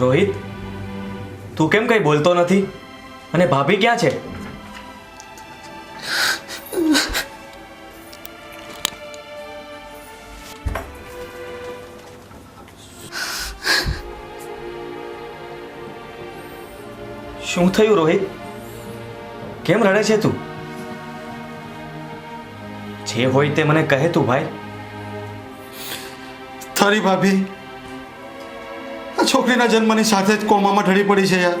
રોહિત, તું કેમ કંઈ બોલતો નથી? અને ભાભી ક્યાં છે? શું થયું રોહિત? કેમ રડે છે તું? જે હોય તે મને કહે તું ભાઈ. તારી ભાભી આ છોકરીના જન્મની સાથે જ કોમામાં ઢળી પડી છે યાર.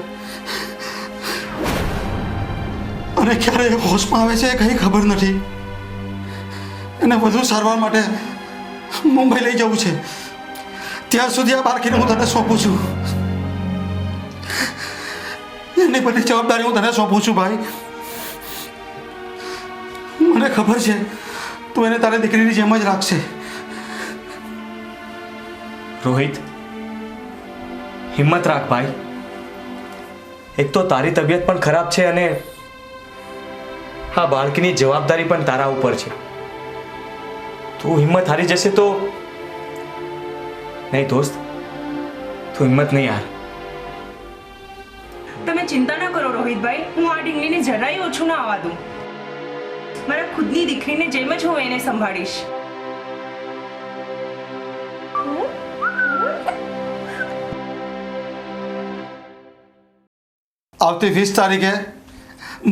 અને ક્યારે હોશમાં આવે છે એ કંઈ ખબર નથી. એને વધુ સારવાર માટે મુંબઈ લઈ જવું છે. ત્યાં સુધી આ બાળકીને હું તને સોંપું છું. એની બધી જવાબદારી હું તને સોંપું છું ભાઈ. મને ખબર છે, તું એને તારી દીકરીની જેમ જ રાખશે. રોહિત હિંમત રાખ ભાઈ. એક તો તારી તબિયત પણ ખરાબ છે અને હા બાળકીની જવાબદારી પણ તારા ઉપર છે. તું હિંમત હારી જશે તો નહીં દોસ્ત, તું હિંમત નહીં હાર. તમે ચિંતા ન કરો રોહિતભાઈ, હું આ ઢીંગલીને જરાય ઓછું ના આવવા દઉં. મારા ખુદની દીકરીને જેમ જ હું એને સંભાળીશ. આવતી વીસ તારીખે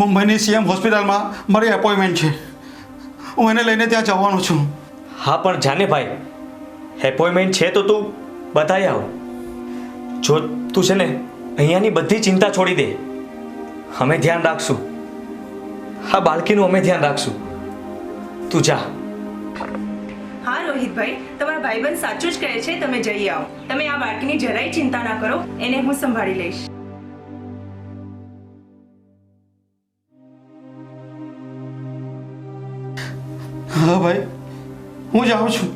મુંબઈની સીએમ હોસ્પિટલમાં મારી એપોઇન્ટમેન્ટ છે. હું એને લઈને ત્યાં જવાનો છું. હા પણ જાને ભાઈ એપોઇન્ટમેન્ટ છે તો તું બતાવી આવ. જો તું છે ને અહીંયાની બધી ચિંતા છોડી દે. અમે ધ્યાન રાખશું. હા બાળકીનું અમે ધ્યાન રાખશું. તું જા. હા રોહિતભાઈ તમારા ભાઈબંધ સાચું જ કહે છે તમે જઈ આવો. તમે આ બાળકીની જરાય ચિંતા ના કરો એને હું સંભાળી લઈશ. ભાઈ હું જાઉં છું.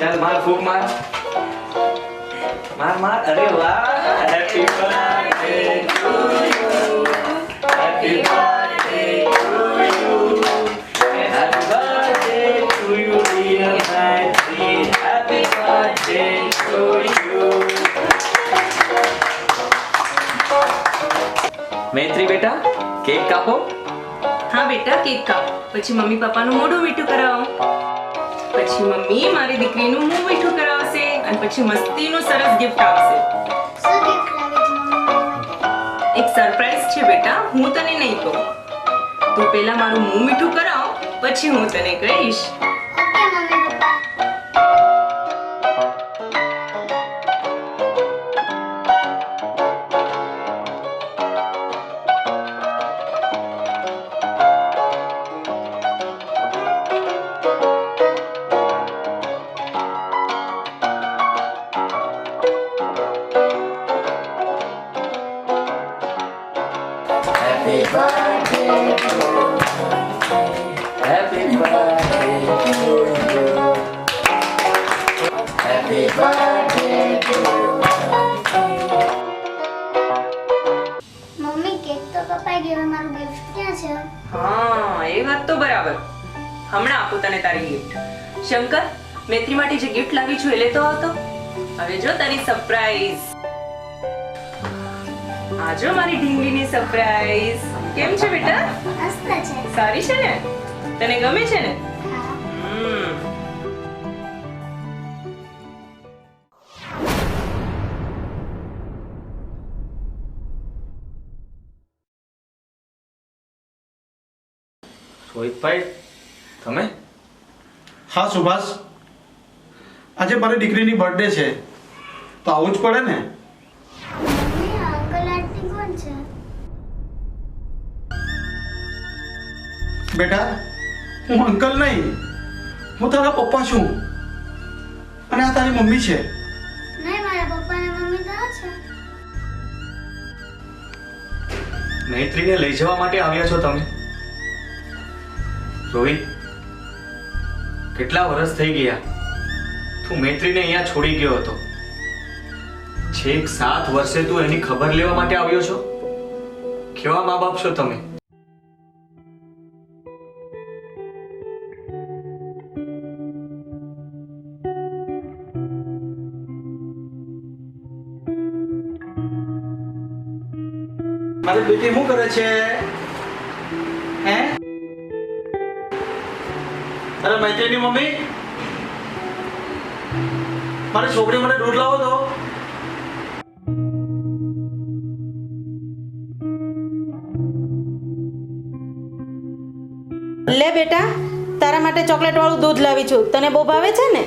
ચાલ માર ફૂક માર. માર માર. અરે વાહ. Happy birthday to you happy birthday to you happy birthday to you dear Maitri happy birthday to you Maitri બેટા કેક કાપો હા બેટા કેક કાપ. પછી મમ્મી પપ્પાનું મોઢું મીઠું કરાવો. પછી મમ્મી મારી દીકરીનું મોં મીઠું કરાવશે અને પછી મસ્તીનું સરસ ગિફ્ટ આપશે શું gift લાવી છે મમ્મી મારા માટે? એક સરપ્રાઈઝ છે બેટા, હું તને નહીં કહું તું પહેલા મારું મોં મીઠું કરાવ, પછી હું તને કહીશ હા એ વાત તો બરાબર. હમણાં આપું તને તારી ગિફ્ટ શંકર મૈત્રી માટે જે ગિફ્ટ લાવી છું એ લેતો હતો હવે જો તારી સરપ્રાઈઝ આજો મારી ઢીંગલીની સરપ્રાઈઝ કેમ છે બેટા? મસ્ત છે. સારી છે ને? તને ગમે છે ને? હા. તમે? હા સુભાષ. આજે મારી દીકરીની બર્થડે છે. તો આવું જ પડે ને? બેટા હું અંકલ નહીં. હું તારા પપ્પા છું. અને આ તારી મમ્મી છે. નહીં મારા પપ્પા અને મમ્મી તો છે? મૈત્રીને લઈ જવા માટે આવ્યા છો તમે? રોહિત કેટલા વર્ષ થઈ ગયા? તું મૈત્રીને અહીંયા છોડી ગયો હતો. છેક સાત વર્ષે તું એની ખબર લેવા માટે આવ્યો છો? કેવા મા બાપ છો તમે? મારી બેટી શું કરે છે? હે? અરે મૈત્રીની મમ્મી? મારી છોકરી મને દૂધ લાવો તો. લે બેટા, તારા માટે ચોકલેટ વાળું દૂધ લાવી છું. તને બહુ ભાવે છે ને?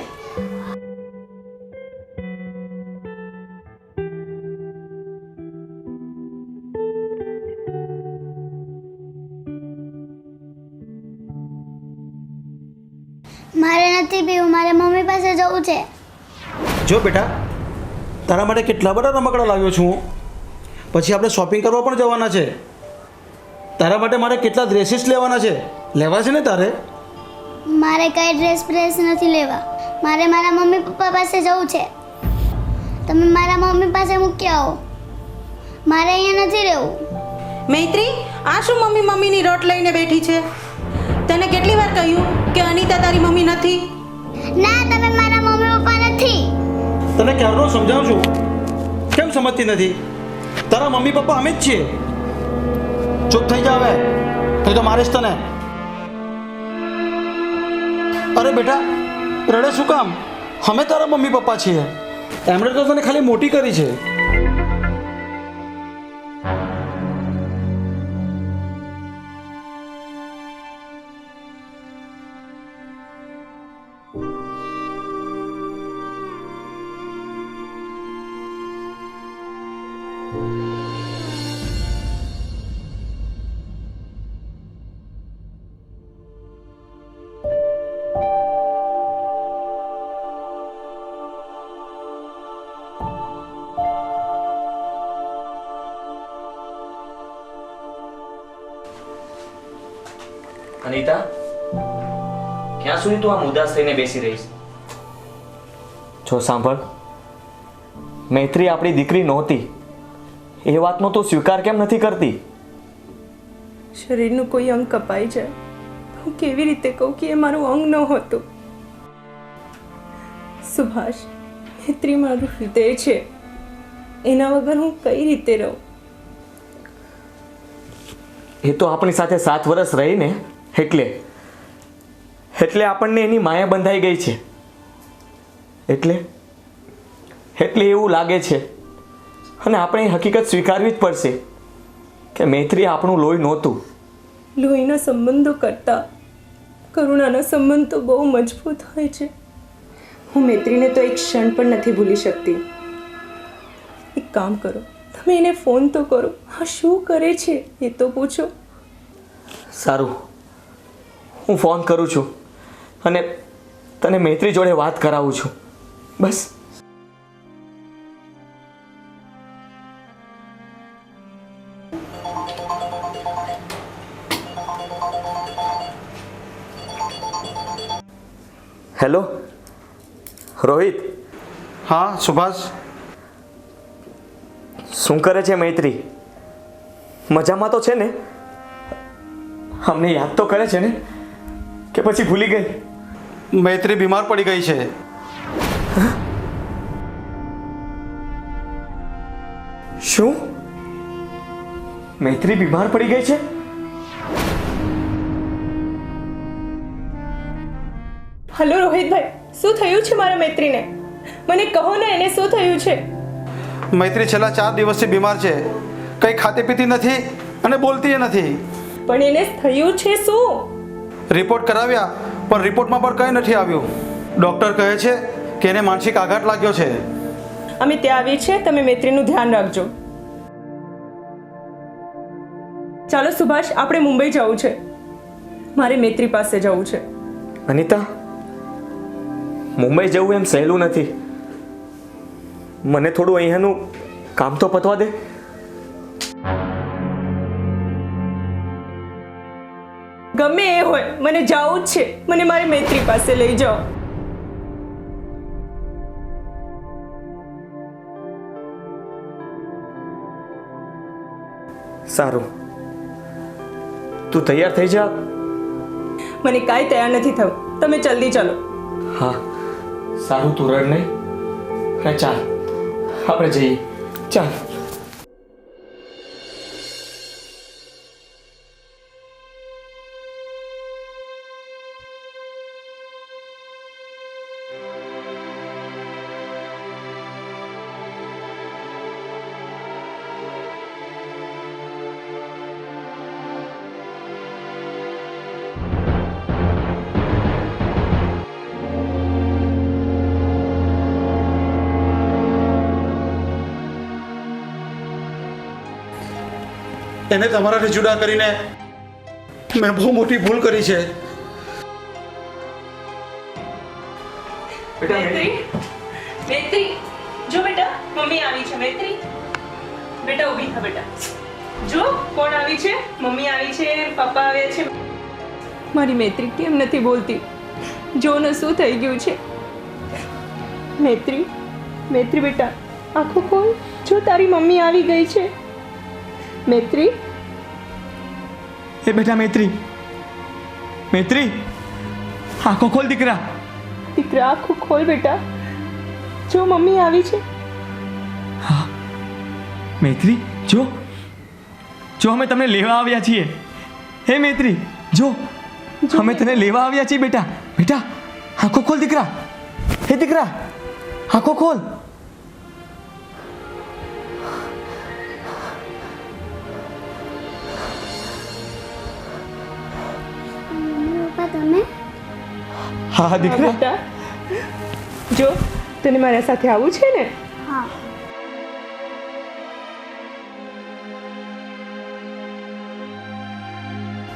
મારે નથી પીવું મારે મમ્મી પાસે જવું છે. જો બેટા તારા માટે કેટલા બધા રમકડા લાવ્યો છું પછી આપણે શોપિંગ કરવા પણ જવાના છે. તારા માટે મારે કેટલા ડ્રેસીસ લેવાના છે? લેવા છે ને તારે? મારે કઈ ડ્રેસ પ્રેસ નથી લેવા. મારે મારા મમ્મી પપ્પા પાસે જવું છે. તમે મારા મમ્મી પાસે મૂકી આવો. મારે અહીંયા નથી રહેવું. મૈત્રી આ શું મમ્મી મમ્મીની રોટ લઈને બેઠી છે? તને કેટલી વાર કહ્યું કે અનિતા તારી મમ્મી નથી? ના તમે મારા મમ્મી પપ્પા નથી. તને ક્યારનો સમજાવું છું? કેમ સમજતી નથી? તારા મમ્મી પપ્પા અમે જ છીએ. ચૂપ થઈ જા હવે. નહીં તો મારીશ તને. અરે બેટા રડે શું કામ? અમે તારા મમ્મી પપ્પા છીએ. એમણે તો તને ખાલી મોટી કરી છે. અનિતા ક્યાં સુધી તું આમ ઉદાસ થઈને બેસી રહીશ? જો સાંભળ મૈત્રી આપણી દીકરી નહોતી. એ વાતનો તું સ્વીકાર કેમ નથી કરતી? શરીરનું કોઈ અંગ કપાઈ જાય. હું કેવી રીતે કહું કે એ મારું અંગ ન હતું સુભાષ મૈત્રી મારું હૃદય છે. એના વગર હું કઈ રીતે રહું? એ તો આપણી સાથે સાત વર્ષ રહીને એટલે એટલે આપણને એની માયા બંધાઈ ગઈ છે. એટલે એટલે એવું લાગે છે. અને આપણે એ હકીકત સ્વીકારવી જ પડશે કે મૈત્રી આપણું લોહી નહોતું. લોહીના સંબંધો કરતાં કરુણાના સંબંધ તો બહુ મજબૂત હોય છે. હું મૈત્રીને તો એક ક્ષણ પણ નથી ભૂલી શકતી. એક કામ કરો તમે એને ફોન તો કરો. હા શું કરે છે એ તો પૂછો. સારું. હું ફોન કરું છું અને તને મૈત્રી જોડે વાત કરાવું છું. બસ. હેલો રોહિત હા સુભાષ. શું કરે છે મૈત્રી? મજામાં તો છે ને? અમને યાદ તો કરે છે ને? કે પછી ભૂલી ગઈ? મૈત્રી બીમાર પડી ગઈ છે. શું? મૈત્રી બીમાર પડી ગઈ છે? હલો રોહિતભાઈ શું થયું છે મારા મૈત્રીને? મને કહો ને એને શું થયું છે? મૈત્રી છેલ્લા ચાર દિવસથી બીમાર છે. કંઈ ખાતી પીતી નથી અને બોલતી નથી. પણ એને થયું છે શું? રિપોર્ટ કરાવ્યા પણ રિપોર્ટમાં પણ કંઈ નથી આવ્યું. ડૉક્ટર કહે છે કે એને માનસિક આઘાત લાગ્યો છે. અમે ત્યાં આવીએ છીએ તમે મૈત્રીનું ધ્યાન રાખજો. ચાલો સુભાષ આપણે મુંબઈ જવું છે. મારે મૈત્રી પાસે જવું છે. અનિતા મુંબઈ જવું એમ સહેલું નથી. મને થોડું અહીંયાનું કામ તો પતવા દે. ગમે એ હોય મને જવું જ છે. મને મારી મૈત્રી પાસે લઈ જાઓ. સારું. તું તૈયાર થઈ જા. મને કાંઈ તૈયાર નથી થવું. તમે જલ્દી ચાલો. હા. સારું તું રડ નહીં. હા ચાલ. આપણે જઈએ. ચાલ. એને તમારાથી જુદા કરીને મેં બહુ મોટી ભૂલ કરી છે. મૈત્રી મૈત્રી જો બેટા મમ્મી આવી છે મૈત્રી. બેટા ઊભી થા બેટા. જો કોણ આવી છે? મમ્મી આવી છે પપ્પા આવ્યા છે. મારી મૈત્રી કેમ નથી બોલતી? જો ને શું થઈ ગયું છે? મૈત્રી મૈત્રી બેટા આખો ખોલ જો તારી મમ્મી આવી ગઈ છે મૈત્રી? એ બેટા મૈત્રી. મૈત્રી આંખો ખોલ દીકરા. દીકરા આંખો ખોલ બેટા. જો મમ્મી આવી છે. મૈત્રી જો. જો અમે તમને લેવા આવ્યા છીએ. હે મૈત્રી જો. અમે તને લેવા આવ્યા છીએ બેટા. બેટા આંખો ખોલ દીકરા. હે દીકરા આંખો ખોલ. પપ્પા તમે હા હા, દીકરા. બેટા. જો તને મારા સાથે આવું છે ને? હા.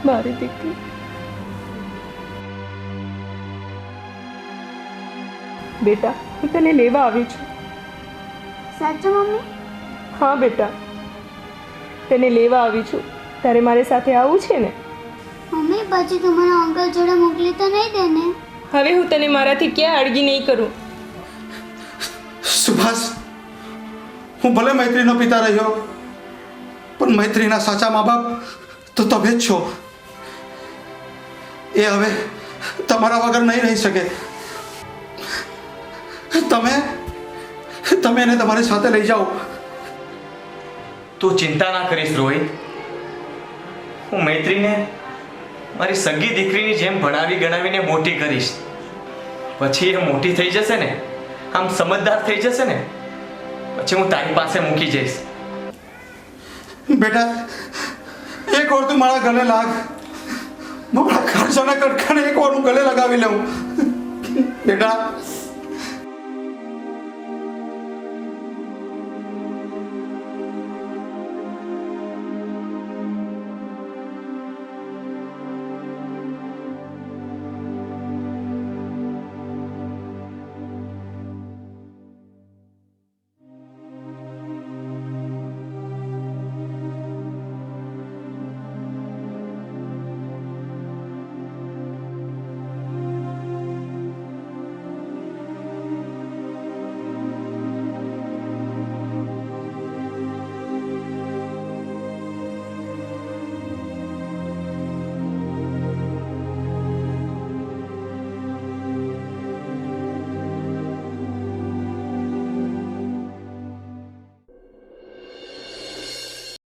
મારી દીકરી. બેટા હું તને લેવા આવી છું. સાચું મમ્મી? હા બેટા. તને લેવા આવી છું. તારે મારી સાથે આવવું છે ને? પછી તું મને અંકલ જોડે મોકલી તો નહીં દે ને? હવે હું તને મારાથી ક્યાં અડગી નહીં કરું? સુભાષ હું ભલે મૈત્રીનો પિતા રહ્યો પણ મૈત્રીના સાચા મા બાપ તો તમે જ છો. એ હવે તમારા વગર નહીં રહી શકે. તમે તમે એને તમારી સાથે લઈ જાઓ. તું ચિંતા ના કરીશ રોહિત. હું મૈત્રીને મારી સગી દીકરીની જેમ ભણાવી ગણાવીને મોટી કરીશ. પછી એ મોટી થઈ જશે ને, આમ સમજદાર થઈ જશે ને, પછી હું તારી પાસે મૂકી જઈશ. બેટા, એક વાર તું મારા ગલે લાગ. મારા ખર્ચાના કટખાને એક વાર હું ગલે લગાવી લઉં. બેટા